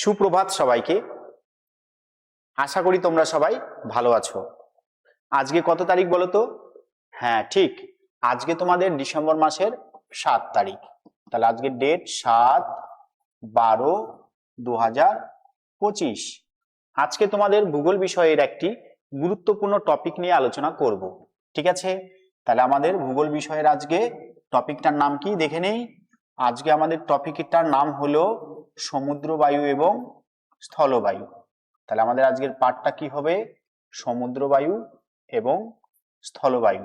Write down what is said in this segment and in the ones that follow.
সুপ্রভাত সবাইকে। আশা করি তোমরা সবাই ভালো আছো। আজকে কত তারিখ বলো তো হ্যাঁ ঠিক। আজকে তোমাদের ডিসেম্বর মাসের সাত তারিখ। তাহলে আজকে ডেট সাত বারো দু হাজার পঁচিশ। আজকে তোমাদের ভূগোল বিষয়ের একটি গুরুত্বপূর্ণ টপিক নিয়ে আলোচনা করব। ঠিক আছে? তাহলে আমাদের ভূগোল বিষয়ের আজকে টপিকটার নাম কি? দেখে নেই? আজকে আমাদের টপিকটার নাম হলো সমুদ্র বায়ু এবং স্থলবায়ু। তাহলে আমাদের আজকের পাঠটা কি হবে? সমুদ্র বায়ু এবং স্থলবায়ু।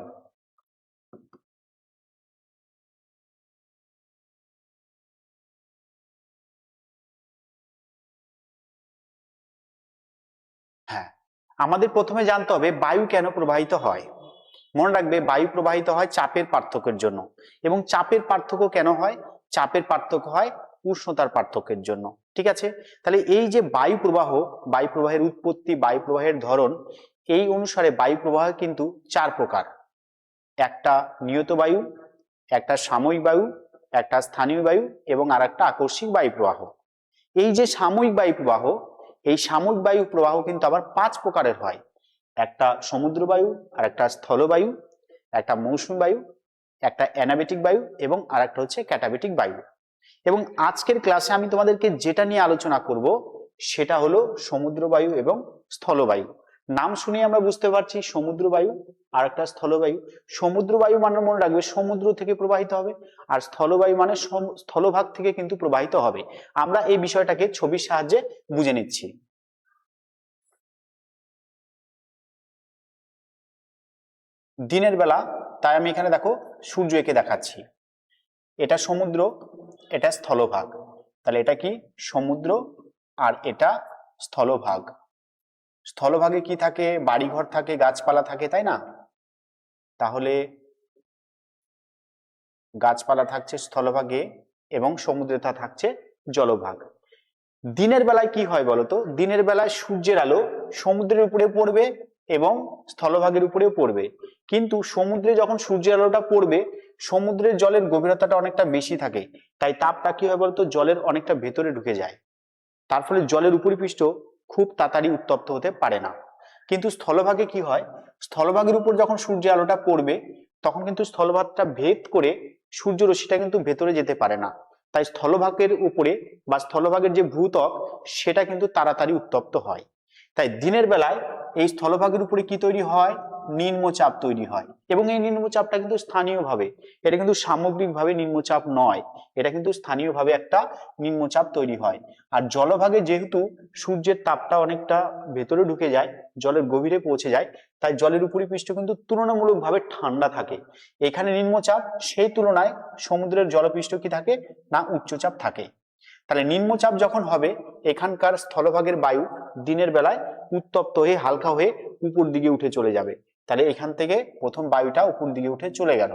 হ্যাঁ আমাদের প্রথমে জানতে হবে বায়ু কেন প্রবাহিত হয়? মনে রাখবে বায়ু প্রবাহিত হয় চাপের পার্থক্যের জন্য। এবং চাপের পার্থক্য কেন হয়? চাপের পার্থক্য হয় উষ্ণতার পার্থক্যের জন্য, ঠিক আছে? তাহলে এই যে বায়ু প্রবাহ বায়ু প্রবাহের উৎপত্তি বায়ু প্রবাহের ধরন, এই অনুসারে বায়ু প্রবাহ কিন্তু চার প্রকার। একটা নিয়ত বায়ু, একটা সাময়িক বায়ু, একটা স্থানীয় বায়ু এবং আর একটা আকস্মিক বায়ু প্রবাহ এই যে সাময়িক বায়ু প্রবাহ এই সাময়িক বায়ু প্রবাহ কিন্তু আবার পাঁচ প্রকারের হয়। একটা সমুদ্র বায়ু আর একটা স্থলবায়ু একটা মৌসুমী বায়ু, একটা অ্যানাবেটিক বায়ু এবং আর একটা হচ্ছে ক্যাটাবেটিক বায়ু। এবং আজকের ক্লাসে আমি তোমাদেরকে যেটা নিয়ে আলোচনা করব, সেটা হলো সমুদ্র বায়ু এবং স্থলবায়ু। নাম শুনে আমরা বুঝতে পারছি সমুদ্র বায়ু আর একটা স্থলবায়ু। সমুদ্র বায়ু মানে মনে রাখবে সমুদ্র থেকে প্রবাহিত হবে, আর স্থলবায়ু মানে স্থলভাগ থেকে কিন্তু প্রবাহিত হবে। আমরা এই বিষয়টাকে ছবির সাহায্যে বুঝে নিচ্ছি। দিনের বেলা, তাই আমি এখানে দেখো সূর্য এঁকে দেখাচ্ছি। এটা সমুদ্র, এটা স্থলভাগ। তাহলে এটা কি? সমুদ্র আর এটা স্থলভাগ। স্থলভাগে কি থাকে? বাড়িঘর থাকে, গাছপালা থাকে, তাই না? তাহলে গাছপালা থাকছে স্থলভাগে এবং সমুদ্রে তা থাকছে জলভাগ। দিনের বেলায় কি হয় বলতো দিনের বেলায় সূর্যের আলো সমুদ্রের উপরে পড়বে এবং স্থলভাগের উপরেও পড়বে। কিন্তু সমুদ্রে যখন সূর্যের আলোটা পড়বে সমুদ্রের জলের গভীরতাটা অনেকটা বেশি থাকে, তাই তাপটা কি হয় বলতো? জলের অনেকটা ভেতরে ঢুকে যায়। তার ফলে জলের উপরিপৃষ্ঠ খুব তাড়াতাড়ি উত্তপ্ত হতে পারে না। কিন্তু স্থলভাগে কি হয়? স্থলভাগের উপর যখন সূর্যের আলোটা পড়বে, তখন কিন্তু স্থলভাগটা ভেদ করে সূর্য রশ্মিটা কিন্তু ভেতরে যেতে পারে না। তাই স্থলভাগের উপরে বা স্থলভাগের যে ভূত্বক, সেটা কিন্তু তাড়াতাড়ি উত্তপ্ত হয়। তাই দিনের বেলায় এই স্থলভাগের উপরে কি তৈরি হয়? নিম্নচাপ তৈরি হয়। এবং এই নিম্নচাপটা কিন্তু স্থানীয়ভাবে, এটা কিন্তু সামগ্রিকভাবে নিম্নচাপ নয়, এটা কিন্তু স্থানীয়ভাবে একটা নিম্নচাপ তৈরি হয়। আর জলভাগে যেহেতু সূর্যের তাপটা অনেকটা ভেতরে ঢুকে যায়, জলের গভীরে পৌঁছে যায়, তাই জলের উপরিপৃষ্ঠ কিন্তু তুলনামূলকভাবে ঠান্ডা থাকে। এখানে নিম্নচাপ, সেই তুলনায় সমুদ্রের জলপৃষ্ঠ কি থাকে না উচ্চচাপ থাকে। তাহলে নিম্নচাপ যখন হবে, এখানকার স্থলভাগের বায়ু দিনের বেলায় উত্তপ্ত হয়ে, হালকা হয়ে উপর দিকে উঠে চলে যাবে। তাহলে এখান থেকে প্রথম বায়ুটা উপর দিকে উঠে চলে গেল।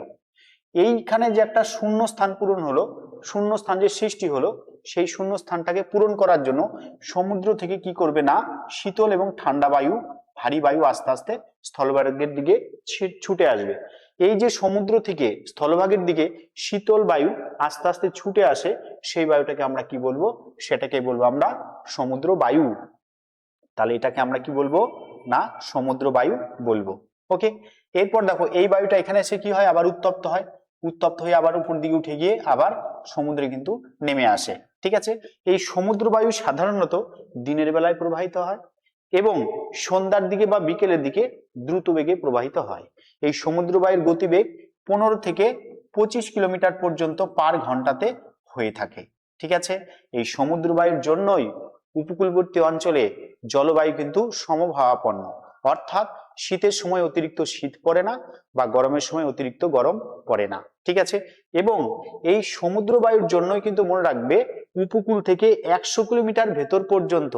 এইখানে যে একটা শূন্য স্থান পূরণ হলো শূন্য স্থান যে সৃষ্টি হলো, সেই শূন্য স্থানটাকে পূরণ করার জন্য সমুদ্র থেকে কি করবে না, শীতল এবং ঠান্ডা বায়ু, ভারী বায়ু আস্তে আস্তে স্থলভাগের দিকে ছুটে আসবে। এই যে সমুদ্র থেকে স্থলভাগের দিকে শীতল বায়ু আস্তে আস্তে ছুটে আসে, সেই বায়ুটাকে আমরা কি বলব? সেটাকে বলব আমরা সমুদ্র বায়ু। তাহলে এটাকে আমরা কি বলব? না, সমুদ্র বায়ু বলব। ওকে এরপর দেখো, এই বায়ুটা এখানে এসে কি হয়? আবার উত্তপ্ত হয়। উত্তপ্ত হয়ে আবার উপর দিকে উঠে গিয়ে আবার সমুদ্রে কিন্তু নেমে আসে। ঠিক আছে? এই সমুদ্র বায়ু সাধারণত দিনের বেলায় প্রবাহিত হয় এবং সন্ধ্যার দিকে বা বিকেলের দিকে দ্রুত বেগে প্রবাহিত হয়। এই সমুদ্র বায়ুর গতিবেগ পনেরো থেকে পঁচিশ কিলোমিটার পর্যন্ত পার ঘন্টাতে হয়ে থাকে। ঠিক আছে? এই সমুদ্র বায়ুর জন্যই উপকূলবর্তী অঞ্চলে জলবায়ু কিন্তু সমভাবাপন্ন। অর্থাৎ শীতের সময় অতিরিক্ত শীত পড়ে না বা গরমের সময় অতিরিক্ত গরম পড়ে না, ঠিক আছে? এবং এই সমুদ্র বায়ুর জন্যই কিন্তু মনে রাখবে উপকূল থেকে একশো কিলোমিটার ভেতর পর্যন্ত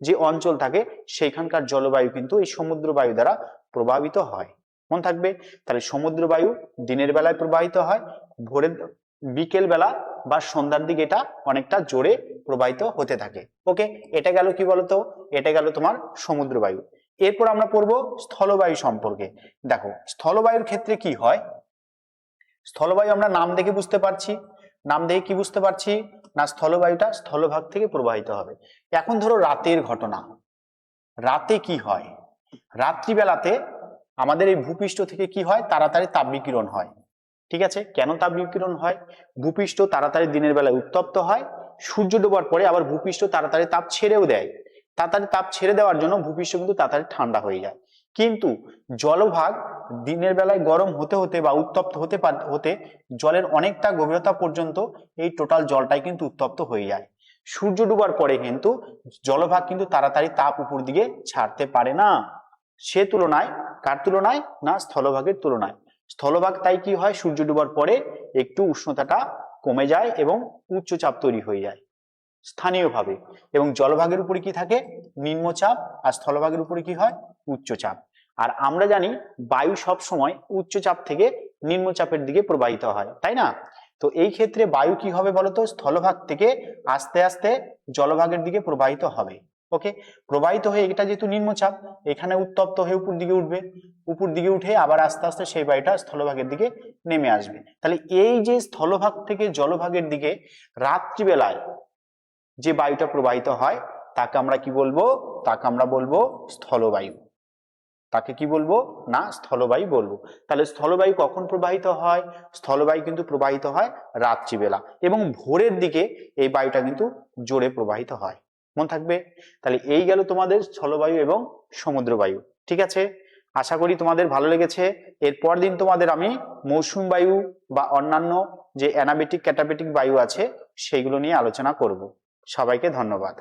যে অঞ্চল থাকে সেখানকার জলবায়ু কিন্তু এই সমুদ্র বায়ু দ্বারা প্রভাবিত হয়। মন থাকবে? তাহলে সমুদ্র বায়ু দিনের বেলায় প্রবাহিত হয়, ভোরের, বিকেল বেলা বা সন্ধ্যার দিকে এটা অনেকটা জোরে প্রবাহিত হতে থাকে। ওকে? এটা গেল কি বলতো? এটা গেল তোমার সমুদ্র বায়ু এরপর আমরা পড়ব স্থলবায়ু সম্পর্কে। দেখো, স্থলবায়ুর ক্ষেত্রে কি হয়? স্থলবায়ু আমরা নাম দেখে বুঝতে পারছি। নাম দেখে কি বুঝতে পারছি? না, স্থলবায়ুটা স্থলভাগ থেকে প্রবাহিত হবে। এখন ধরো রাতের ঘটনা। রাতে কি হয়? রাত্রিবেলাতে আমাদের এই ভূপৃষ্ঠ থেকে কি হয়? তাড়াতাড়ি তাপ বিকিরণ হয়। ঠিক আছে? কেন তাপ বিকিরণ হয়? ভূপৃষ্ঠ তাড়াতাড়ি দিনের বেলায় উত্তপ্ত হয়। সূর্য ডোবার পরে আবার ভূপৃষ্ঠ তাড়াতাড়ি তাপ ছেড়েও দেয়। তাড়াতাড়ি তাপ ছেড়ে দেওয়ার জন্য ভূপৃষ্ঠ কিন্তু তাড়াতাড়ি ঠান্ডা হয়ে যায়। কিন্তু জলভাগ দিনের বেলায় গরম হতে হতে বা উত্তপ্ত হতে হতে জলের অনেকটা গভীরতা পর্যন্ত এই টোটাল জলটাই কিন্তু উত্তপ্ত হয়ে যায়। সূর্য ডুবার পরে কিন্তু জলভাগ কিন্তু তাড়াতাড়ি তাপ উপর দিকে ছাড়তে পারে না। সে তুলনায়, কার তুলনায় না স্থলভাগের তুলনায়? স্থলভাগ তাই কি হয়? সূর্য ডুবার পরে একটু উষ্ণতাটা কমে যায় এবং উচ্চচাপ তৈরি হয়ে যায়। স্থানীয়ভাবে। এবং জলভাগের উপরে কি থাকে? নিম্নচাপ। আর স্থলভাগের উপরে কি হয়? উচ্চচাপ। আর আমরা জানি বায়ু সব সময় উচ্চচাপ থেকে নিম্নচাপের দিকে প্রবাহিত হয়। তাই না? তো এই ক্ষেত্রে বায়ু কি হবে বলতো? স্থলভাগ থেকে আস্তে আস্তে জলভাগের দিকে প্রবাহিত হবে। ওকে? প্রবাহিত হয়ে এটা যেহেতু নিম্নচাপ, এখানে উত্তপ্ত হয়ে উপর দিকে উঠবে। উপর দিকে উঠে আবার আস্তে আস্তে সেই বায়ুটা স্থলভাগের দিকে নেমে আসবে। তাহলে এই যে স্থলভাগ থেকে জলভাগের দিকে রাত্রিবেলায় যে বায়ুটা প্রবাহিত হয়, তাকে আমরা কি বলব? তাকে আমরা বলব স্থলবায়ু। তাকে কি বলব? না, স্থলবায়ু বলব। তাহলে স্থলবায়ু কখন প্রবাহিত হয়? স্থলবায়ু কিন্তু প্রবাহিত হয় রাত্রিবেলা এবং ভোরের দিকে এই বায়ুটা কিন্তু জোরে প্রবাহিত হয়। মন থাকবে? তাহলে এই গেল তোমাদের স্থলবায়ু এবং সমুদ্র বায়ু ঠিক আছে? আশা করি তোমাদের ভালো লেগেছে। এরপর দিন তোমাদের আমি মৌসুম বায়ু বা অন্যান্য যে অ্যানাবেটিক, ক্যাটাবেটিক বায়ু আছে, সেইগুলো নিয়ে আলোচনা করব। সবাইকে ধন্যবাদ।